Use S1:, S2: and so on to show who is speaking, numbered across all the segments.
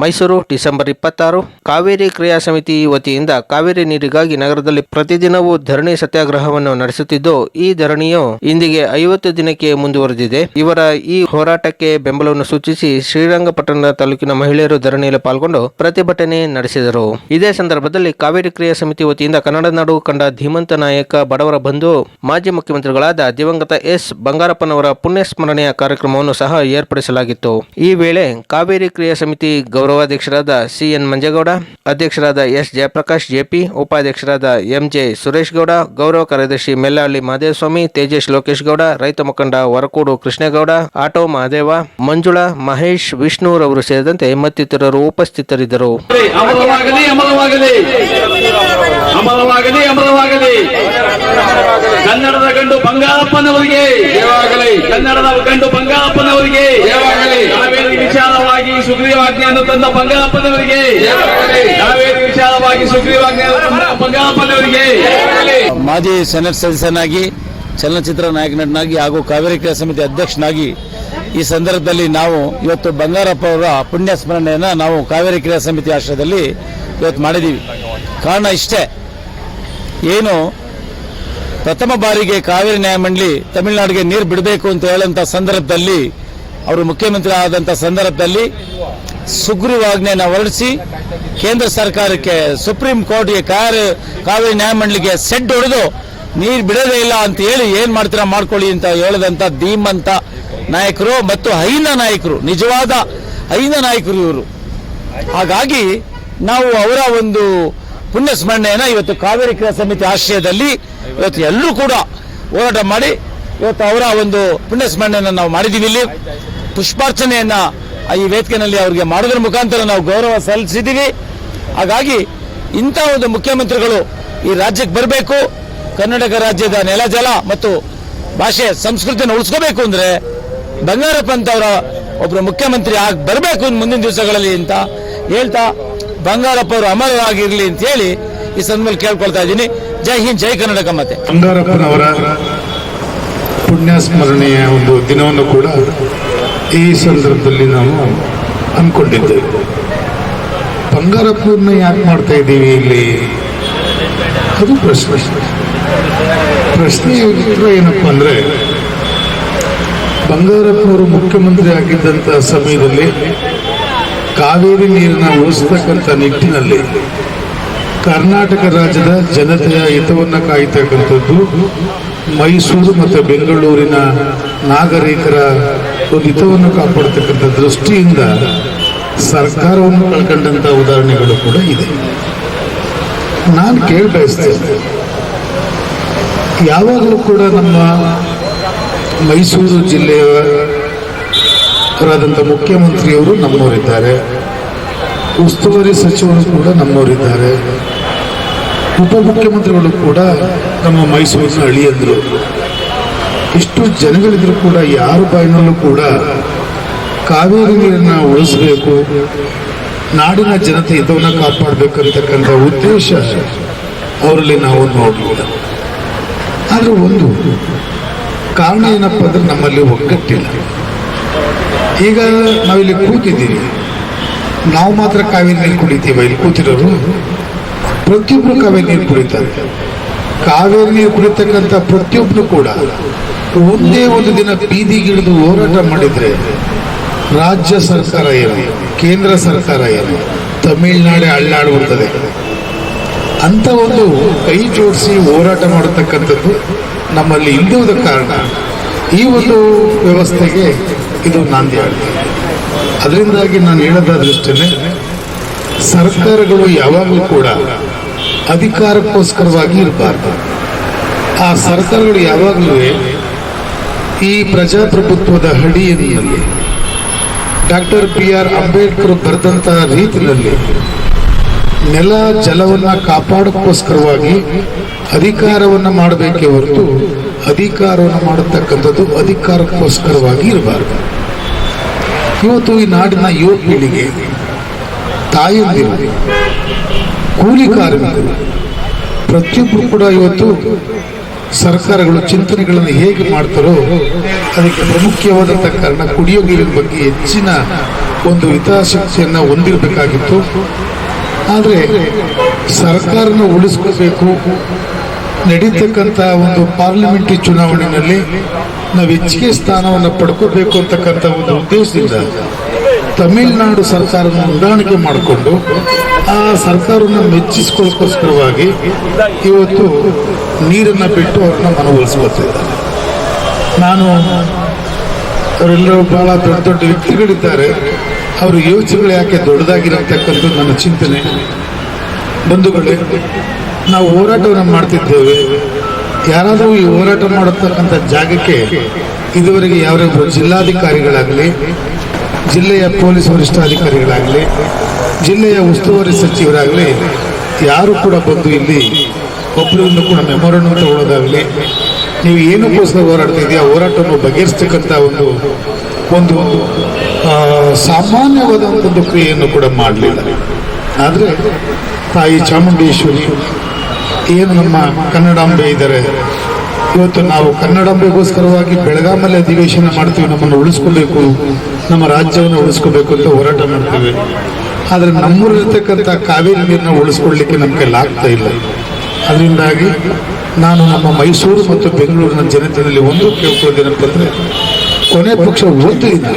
S1: Mysuru, December ಇಪ್ಪತ್ತಾರು. ಕಾವೇರಿ ಕ್ರಿಯಾ ಸಮಿತಿ ವತಿಯಿಂದ ಕಾವೇರಿ ನೀರಿಗಾಗಿ ನಗರದಲ್ಲಿ ಪ್ರತಿದಿನವೂ ಧರಣಿ ಸತ್ಯಾಗ್ರಹವನ್ನು ನಡೆಸುತ್ತಿದ್ದು, ಈ ಧರಣಿಯು ಇಂದಿಗೆ ಐವತ್ತು ದಿನಕ್ಕೆ ಮುಂದುವರೆದಿದೆ. ಇವರ ಈ ಹೋರಾಟಕ್ಕೆ ಬೆಂಬಲವನ್ನು ಸೂಚಿಸಿ ಶ್ರೀರಂಗಪಟ್ಟಣ ತಾಲೂಕಿನ ಮಹಿಳೆಯರು ಧರಣಿಯಲ್ಲಿ ಪಾಲ್ಗೊಂಡು ಪ್ರತಿಭಟನೆ ನಡೆಸಿದರು. ಇದೇ ಸಂದರ್ಭದಲ್ಲಿ ಕಾವೇರಿ ಕ್ರಿಯಾ ಸಮಿತಿ ವತಿಯಿಂದ ಕನ್ನಡ ನಾಡು ಕಂಡ ಧೀಮಂತ ನಾಯಕ ಬಡವರ ಬಂಧು, ಮಾಜಿ ಮುಖ್ಯಮಂತ್ರಿಗಳಾದ ದಿವಂಗತ ಎಸ್. ಬಂಗಾರಪ್ಪನವರ ಪುಣ್ಯ ಸ್ಮರಣೆಯ ಕಾರ್ಯಕ್ರಮವನ್ನು ಸಹ ಏರ್ಪಡಿಸಲಾಗಿತ್ತು. ಈ ವೇಳೆ ಕಾವೇರಿ ಕ್ರಿಯಾ ಸಮಿತಿ ಗೌರವಾಧ್ಯಕ್ಷರಾದ ಸಿ ಎನ್ ಮಂಜೇಗೌಡ ಅಧ್ಯಕ್ಷರಾದ ಎಸ್ ಜಯಪ್ರಕಾಶ್ ಜೆಪಿ ಉಪಾಧ್ಯಕ್ಷರಾದ ಎಂಜೆ ಸುರೇಶ್ ಗೌಡ ಗೌರವ ಕಾರ್ಯದರ್ಶಿ ಮೆಲ್ಲಹಳ್ಳಿ ಮಹದೇವಸ್ವಾಮಿ ತೇಜೇಶ್ ಲೋಕೇಶ್ ಗೌಡ ರೈತ ಮುಖಂಡ ವರಕೂಡು ಕೃಷ್ಣೇಗೌಡ ಆಟೋ ಮಹದೇವ ಮಂಜುಳಾ ಮಹೇಶ್ ವಿಷ್ಣುರವರು ಸೇರಿದಂತೆ ಮತ್ತಿತರರು ಉಪಸ್ಥಿತರಿದ್ದರು.
S2: ಅಮರವಾಗಲಿ ಅಮರವಾಗಲಿ ಅಮರವಾಗಲಿ ಅಮರವಾಗಲಿ ಕನ್ನಡದ ಗಂಡು ಬಂಗಾರಪ್ಪನವರಿಗೆ. ಕನ್ನಡದ ಗಂಡು ಬಂಗಾರಪ್ಪನವರಿಗೆ. ವಿಚಾರವಾಗಿ ಸುಗ್ರೀವಾಜ್ಞೆಯನ್ನು ತಂದ ಬಂಗಾರಪ್ಪನವರಿಗೆ. ಕಾವೇರಿ ಸುಗ್ರೀವಾಜ್ಞೆ ಬಂಗಾರಪ್ಪನವರಿಗೆ.
S3: ಮಾಜಿ ಸೆನೆಟ್ ಸದಸ್ಯನಾಗಿ, ಚಲನಚಿತ್ರ ನಾಯಕ ನಟನಾಗಿ ಹಾಗೂ ಕಾವೇರಿ ಕ್ರಿಯಾ ಸಮಿತಿ ಅಧ್ಯಕ್ಷನಾಗಿ ಈ ಸಂದರ್ಭದಲ್ಲಿ ನಾವು ಇವತ್ತು ಬಂಗಾರಪ್ಪ ಅವರ ಪುಣ್ಯ ಸ್ಮರಣೆಯನ್ನು ನಾವು ಕಾವೇರಿ ಕ್ರಿಯಾ ಸಮಿತಿ ಆಶ್ರಯದಲ್ಲಿ ಇವತ್ತು ಮಾಡಿದ್ದೀವಿ. ಕಾರಣ ಇಷ್ಟೇ. ಏನು ಪ್ರಥಮ ಬಾರಿಗೆ ಕಾವೇರಿ ನ್ಯಾಯಮಂಡಳಿ ತಮಿಳುನಾಡಿಗೆ ನೀರು ಬಿಡಬೇಕು ಅಂತ ಹೇಳಂತ ಸಂದರ್ಭದಲ್ಲಿ, ಅವರು ಮುಖ್ಯಮಂತ್ರಿ ಆದಂತ ಸಂದರ್ಭದಲ್ಲಿ ಸುಗ್ರೀವಾಜ್ಞೆಯನ್ನು ಹೊರಡಿಸಿ ಕೇಂದ್ರ ಸರ್ಕಾರಕ್ಕೆ ಸುಪ್ರೀಂ ಕೋರ್ಟ್ಗೆ ಕಾವೇರಿ ಕಾವೇರಿ ನ್ಯಾಯಮಂಡಳಿಗೆ ಸೆಡ್ ಹೊಡೆದು ನೀರು ಬಿಡೋದೇ ಇಲ್ಲ ಅಂತ ಹೇಳಿ ಏನ್ ಮಾಡ್ತೀರಾ ಮಾಡ್ಕೊಳ್ಳಿ ಅಂತ ಹೇಳದಂತ ಧೀಮಂತ ನಾಯಕರು ಮತ್ತು ಹೈನ ನಾಯಕರು, ನಿಜವಾದ ಹೈನ ನಾಯಕರು ಇವರು. ಹಾಗಾಗಿ ನಾವು ಅವರ ಒಂದು ಪುಣ್ಯ ಸ್ಮರಣೆಯನ್ನ ಇವತ್ತು ಕಾವೇರಿ ಕ್ರಿಯಾ ಸಮಿತಿ ಆಶ್ರಯದಲ್ಲಿ ಇವತ್ತು ಎಲ್ಲರೂ ಕೂಡ ಹೋರಾಟ ಮಾಡಿ ಇವತ್ತು ಅವರ ಒಂದು ಪುಣ್ಯ ಸ್ಮರಣೆಯನ್ನು ನಾವು ಮಾಡಿದ್ದೀವಿ ಇಲ್ಲಿ. ಪುಷ್ಪಾರ್ಚನೆಯನ್ನ ಈ ವೇದಿಕೆಯಲ್ಲಿ ಅವರಿಗೆ ಮಾಡೋದ್ರ ಮುಖಾಂತರ ನಾವು ಗೌರವ ಸಲ್ಲಿಸಿದ್ದೀವಿ. ಹಾಗಾಗಿ ಇಂಥ ಒಂದು ಮುಖ್ಯಮಂತ್ರಿಗಳು ಈ ರಾಜ್ಯಕ್ಕೆ ಬರಬೇಕು, ಕರ್ನಾಟಕ ರಾಜ್ಯದ ನೆಲ ಜಲ ಮತ್ತು ಭಾಷೆ ಸಂಸ್ಕೃತಿಯನ್ನು ಉಳಿಸ್ಕೋಬೇಕು ಅಂದ್ರೆ ಬಂಗಾರಪ್ಪ ಅಂತವರ ಒಬ್ಬರು ಮುಖ್ಯಮಂತ್ರಿ ಆಗಿ ಬರಬೇಕು ಮುಂದಿನ ದಿವಸಗಳಲ್ಲಿ ಅಂತ ಹೇಳ್ತಾ ಬಂಗಾರಪ್ಪ ಅವರು ಅಮರರಾಗಿರ್ಲಿ ಅಂತ ಹೇಳಿ ಈ ಸಂದರ್ಭದಲ್ಲಿ ಕೇಳ್ಕೊಳ್ತಾ ಇದ್ದೀನಿ. ಜೈ ಹಿಂದ್, ಜೈ ಕರ್ನಾಟಕ ಮತ್ತೆ
S4: ಬಂಗಾರಪ್ಪನವರ ಪುಣ್ಯ ಸ್ಮರಣೆಯ ಒಂದು ದಿನವನ್ನು ಕೂಡ ಈ ಸಂದರ್ಭದಲ್ಲಿ ನಾವು ಅಂದ್ಕೊಂಡಿದ್ದೇವೆ ಬಂಗಾರಪ್ಪನ ಯಾಕೆ ಮಾಡ್ತಾ ಇದ್ದೀವಿ ಇಲ್ಲಿ? ಅದು ಪ್ರಶ್ನೆ. ಪ್ರಶ್ನೆ ಉತ್ತರ ಏನಪ್ಪ ಅಂದ್ರೆ, ಬಂಗಾರಪ್ಪನವರು ಮುಖ್ಯಮಂತ್ರಿ ಆಗಿದ್ದಂಥ ಸಮಯದಲ್ಲಿ ಕಾವೇರಿ ನೀರನ್ನ ಉಳಿಸ್ತಕ್ಕಂಥ ನಿಟ್ಟಿನಲ್ಲಿ ಕರ್ನಾಟಕ ರಾಜ್ಯದ ಜನತೆಯ ಹಿತವನ್ನು ಕಾಯ್ತಕ್ಕಂಥದ್ದು ಮೈಸೂರು ಮತ್ತು ಬೆಂಗಳೂರಿನ ನಾಗರಿಕರ ಹಿತವನ್ನು ಕಾಪಾಡತಕ್ಕಂಥ ದೃಷ್ಟಿಯಿಂದ ಸರ್ಕಾರವನ್ನು ಕಳ್ಕೊಂಡಂಥ ಉದಾಹರಣೆಗಳು ಕೂಡ ಇದೆ. ನಾನು ಕೇಳ ಬಯಸ್ತೇನೆ. ಯಾವಾಗಲೂ ಕೂಡ ನಮ್ಮ ಮೈಸೂರು ಜಿಲ್ಲೆಯವರಾದಂಥ ಮುಖ್ಯಮಂತ್ರಿಯವರು ನಮ್ಮವರಿದ್ದಾರೆ. ಉಸ್ತುವಾರಿ ಸಚಿವರು ಕೂಡ ನಮ್ಮವರಿದ್ದಾರೆ. ಉಪಮುಖ್ಯಮಂತ್ರಿಗಳು ಕೂಡ ನಮ್ಮ ಮೈಸೂರಿನ ಅಳಿಯಂದರು. ಇಷ್ಟು ಜನಗಳಿದ್ರು ಕೂಡ ಯಾರು ಬಾಯಿನಲ್ಲೂ ಕೂಡ ಕಾವೇರಿ ನೀರನ್ನ ಉಳಿಸಬೇಕು, ನಾಡಿನ ಜನತೆ ಹಿತವನ್ನು ಕಾಪಾಡಬೇಕಂತಕ್ಕಂಥ ಉದ್ದೇಶ ಅವರಲ್ಲಿ ನಾವು ನೋಡಲಿಲ್ಲ. ಆದ್ರೆ ಒಂದು ಕಾರಣ ಏನಪ್ಪ ಅಂದ್ರೆ ನಮ್ಮಲ್ಲಿ ಒಗ್ಗಟ್ಟಿಲ್ಲ. ಈಗ ನಾವಿಲ್ಲಿ ಕೂತಿದ್ದೀವಿ. ನಾವು ಮಾತ್ರ ಕಾವೇರಿ ನೀರು ಕುಡಿತೀವ ಇಲ್ಲಿ ಕೂತಿರೋರು? ಪ್ರತಿಯೊಬ್ಬರು ಕಾವೇರಿ ನೀರು ಕುಡಿತಾರೆ. ಕಾವೇರಿ ನೀರು ಕುಡಿತಕ್ಕಂಥ ಪ್ರತಿಯೊಬ್ಬರು ಕೂಡ ಒಂದೇ ಒಂದು ದಿನ ಬೀದಿಗಿಳಿದು ಹೋರಾಟ ಮಾಡಿದರೆ ರಾಜ್ಯ ಸರ್ಕಾರ ಏನು, ಕೇಂದ್ರ ಸರ್ಕಾರ ಏನು, ತಮಿಳುನಾಡೆ ಅಳ್ಳಾಡ್ಬಿಡ್ತದೆ. ಅಂತ ಒಂದು ಕೈ ಜೋಡಿಸಿ ಹೋರಾಟ ಮಾಡತಕ್ಕಂಥದ್ದು ನಮ್ಮಲ್ಲಿ ಇಲ್ಲದ ಕಾರಣ. ಈ ಒಂದು ವ್ಯವಸ್ಥೆಗೆ ಇದು ನಾಂದಿ ಆಗಿದೆ. ಅದರಿಂದಾಗಿ ನಾನು ಹೇಳೋದಾದ್ರಷ್ಟೇ ಸರ್ಕಾರಗಳು ಯಾವಾಗಲೂ ಕೂಡ ಅಧಿಕಾರಕ್ಕೋಸ್ಕರವಾಗಿ ಇರಬಾರ್ದು. ಆ ಸರ್ಕಾರಗಳು ಯಾವಾಗಲೂ ಈ ಪ್ರಜಾಪ್ರಭುತ್ವದ ಹಡಿಯಲ್ಲಿ ಡಾಕ್ಟರ್ ಬಿ ಆರ್ ಅಂಬೇಡ್ಕರ್ ಬರೆದಂತಹ ರೀತಿಯಲ್ಲಿ ನೆಲ ಜಲವನ್ನ ಕಾಪಾಡಕ್ಕೋಸ್ಕರವಾಗಿ ಅಧಿಕಾರವನ್ನ ಮಾಡಬೇಕೇ ಹೊರತು ಅಧಿಕಾರವನ್ನು ಮಾಡತಕ್ಕಂಥದ್ದು ಅಧಿಕಾರಕ್ಕೋಸ್ಕರವಾಗಿ ಇರಬಾರದು. ಇವತ್ತು ಈ ನಾಡಿನ ಯುವ ಪೀಳಿಗೆ ತಾಯಂದಿರು ಕೂಲಿ ಕಾರ್ಮಿಕರು ಪ್ರತಿಯೊಬ್ಬರು ಕೂಡ ಇವತ್ತು ಸರ್ಕಾರಗಳು ಚಿಂತನೆಗಳನ್ನು ಹೇಗೆ ಮಾಡ್ತಾರೋ ಅದಕ್ಕೆ ಪ್ರಮುಖವಾದಂಥ ಕಾರಣ ಕುಡಿಯೋ ನೀರಿನ ಬಗ್ಗೆ ಹೆಚ್ಚಿನ ಒಂದು ಹಿತಾಸಕ್ತಿಯನ್ನು ಹೊಂದಿರಬೇಕಾಗಿತ್ತು. ಆದರೆ ಸರ್ಕಾರನ ಉಳಿಸ್ಕೋಬೇಕು. ನಡೀತಕ್ಕಂಥ ಒಂದು ಪಾರ್ಲಿಮೆಂಟ್ರಿ ಚುನಾವಣೆಯಲ್ಲಿ ನಾವು ಹೆಚ್ಚಿಗೆ ಸ್ಥಾನವನ್ನು ಪಡ್ಕೋಬೇಕು ಅಂತಕ್ಕಂಥ ಒಂದು ಉದ್ದೇಶದಿಂದ ತಮಿಳುನಾಡು ಸರ್ಕಾರವನ್ನು ಹೊಂದಾಣಿಕೆ ಮಾಡಿಕೊಂಡು ಆ ಸರ್ಕಾರವನ್ನು ಮೆಚ್ಚಿಸ್ಕೊಳ್ಳೋಕ್ಕೋಸ್ಕರವಾಗಿ ಇವತ್ತು ನೀರನ್ನು ಬಿಟ್ಟು ಅವ್ರನ್ನ ಮನವೊಲಿಸ್ಕೊತಿದ್ದಾರೆ ನಾನು ಅವರೆಲ್ಲರೂ ಬಹಳ ದೊಡ್ಡ ದೊಡ್ಡ ವ್ಯಕ್ತಿಗಳಿದ್ದಾರೆ. ಅವ್ರ ಯೋಚನೆಗಳು ಯಾಕೆ ದೊಡ್ಡದಾಗಿರತಕ್ಕಂಥದ್ದು ನನ್ನ ಚಿಂತನೆ. ಬಂಧುಗಳೇ, ನಾವು ಹೋರಾಟವನ್ನು ಮಾಡ್ತಿದ್ದೇವೆ. ಯಾರಾದರೂ ಈ ಹೋರಾಟ ಮಾಡತಕ್ಕಂಥ ಜಾಗಕ್ಕೆ ಇದುವರೆಗೆ ಯಾರೇ ಒಬ್ಬರು ಜಿಲ್ಲಾಧಿಕಾರಿಗಳಾಗಲಿ ಜಿಲ್ಲೆಯ ಪೊಲೀಸ್ ವರಿಷ್ಠಾಧಿಕಾರಿಗಳಾಗಲಿ, ಜಿಲ್ಲೆಯ ಉಸ್ತುವಾರಿ ಸಚಿವರಾಗಲಿ, ಯಾರು ಕೂಡ ಬಂದು ಇಲ್ಲಿ ಒಬ್ಬರನ್ನು ಕೂಡ ಮೆಮೊರಂಡಮ್ ತಗೊಳ್ಳೋದಾಗಲಿ ನೀವು ಏನಕ್ಕೋಸ್ಕರ ಹೋರಾಡ್ತಾ ಇದೆಯಾ ಹೋರಾಟವನ್ನು ಬಗೆಹರಿಸ್ತಕ್ಕಂಥ ಒಂದು ಒಂದು ಸಾಮಾನ್ಯವಾದ ಒಂದು ಕ್ರಿಯೆಯನ್ನು ಕೂಡ ಮಾಡಲಿಲ್ಲ. ಆದರೆ ತಾಯಿ ಚಾಮುಂಡೇಶ್ವರಿ, ಏನು ನಮ್ಮ ಕನ್ನಡಾಂಬೆ ಇದ್ದಾರೆ ಇವತ್ತು ನಾವು ಕನ್ನಡಂಬೆಗೋಸ್ಕರವಾಗಿ ಬೆಳಗಾಮಲ್ಲಿ ಅಧಿವೇಶನ ಮಾಡ್ತೀವಿ, ನಮ್ಮನ್ನು ಉಳಿಸ್ಕೋಬೇಕು, ನಮ್ಮ ರಾಜ್ಯವನ್ನು ಉಳಿಸ್ಕೋಬೇಕು ಅಂತ ಹೋರಾಟ ಮಾಡ್ತೀವಿ. ಆದರೆ ನಮ್ಮೂರಿರ್ತಕ್ಕಂಥ ಕಾವೇರಿ ನೀರನ್ನ ಉಳಿಸ್ಕೊಳ್ಳಿಕ್ಕೆ ನಮ್ಮ ಕೈಲಿ ಆಗ್ತಾ ಇಲ್ಲ. ಅದರಿಂದಾಗಿ ನಾನು ನಮ್ಮ ಮೈಸೂರು ಮತ್ತು ಬೆಂಗಳೂರಿನ ಜನತೆಯಲ್ಲಿ ಒಂದು ಕೇಳ್ಕೊಳ್ಳೋದೇನಪ್ಪ ಅಂದರೆ, ಕೊನೆ ಪಕ್ಷ ಒಂದು ಇದೆ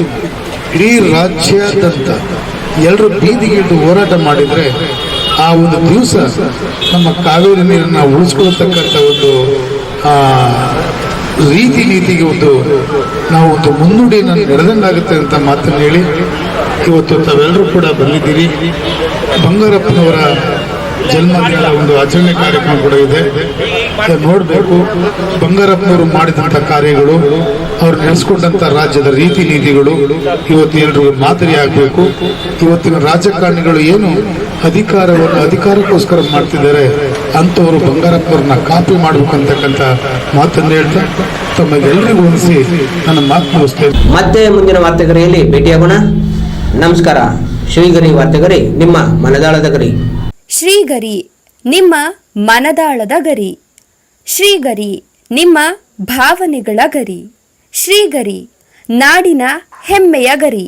S4: ಇಡೀ ರಾಜ್ಯಾದ್ಯಂತ ಎಲ್ಲರೂ ಬೀದಿಗಿಟ್ಟು ಹೋರಾಟ ಮಾಡಿದರೆ, ಆ ಒಂದು ದಿವಸ ನಮ್ಮ ಕಾವೇರಿ ನೀರನ್ನು ಉಳಿಸ್ಕೊಳ್ತಕ್ಕಂಥ ಒಂದು ರೀತಿ ನೀತಿಗೆ ಒಂದು ನಾವು ಒಂದು ಮುನ್ನುಡಿಯನ್ನು ನಡೆದಂಗಾಗುತ್ತೆ ಅಂತ ಮಾತನ್ನು ಹೇಳಿ, ಇವತ್ತು ತಾವೆಲ್ಲರೂ ಕೂಡ ಬಂದಿದ್ದೀರಿ. ಬಂಗಾರಪ್ಪನವರ ಜನ್ಮದಿನದ ಒಂದು ಆಚರಣೆ ಕಾರ್ಯಕ್ರಮ ಕೂಡ ಇದೆ. ನೋಡಬೇಕು, ಬಂಗಾರಪ್ಪನವರು ಮಾಡಿದಂಥ ಕಾರ್ಯಗಳು, ಅವ್ರು ನಡೆಸ್ಕೊಂಡಂಥ ರಾಜ್ಯದ ರೀತಿ ನೀತಿಗಳು ಇವತ್ತು ಎಲ್ರಿಗೂ ಮಾದರಿ ಆಗಬೇಕು. ಇವತ್ತಿನ ರಾಜಕಾರಣಿಗಳು ಏನು ಅಧಿಕಾರವನ್ನು, ಅಧಿಕಾರಕ್ಕೋಸ್ಕರ ಮಾಡ್ತಿದ್ದಾರೆ ಅಂಥವರು ಬಂಗಾರಪ್ಪವ್ರನ್ನ ಕಾಪಿ ಮಾಡ್ಬೇಕಂತಕ್ಕಂಥ ಮಾತನ್ನು ಹೇಳ್ತಾ ತಮಗೆಲ್ಲರಿಗೂ ಉಣಿಸಿ ನನ್ನ ಮಾತು ಮುಗಿಸ್ತೇನೆ.
S5: ಮತ್ತೆ ಮುಂದಿನ ವಾರ್ತೆಗರಿಯಲ್ಲಿ ಭೇಟಿಯಾಗೋಣ ನಮಸ್ಕಾರ. ಶ್ರೀಗರಿ ವಾರ್ತೆಗರಿ ನಿಮ್ಮ ಮನದಾಳದ ಗರಿ.
S6: ಶ್ರೀಗರಿ ನಿಮ್ಮ ಮನದಾಳದ ಗರಿ. ಶ್ರೀಗರಿ ನಿಮ್ಮ ಭಾವನೆಗಳ ಗರಿ. ಶ್ರೀಗರಿ ನಾಡಿನ ಹೆಮ್ಮೆಯ ಗರಿ.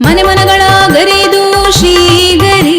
S7: ಮನೆ ಮನಗಳ ಗರಿದು ಶ್ರೀಗರಿ.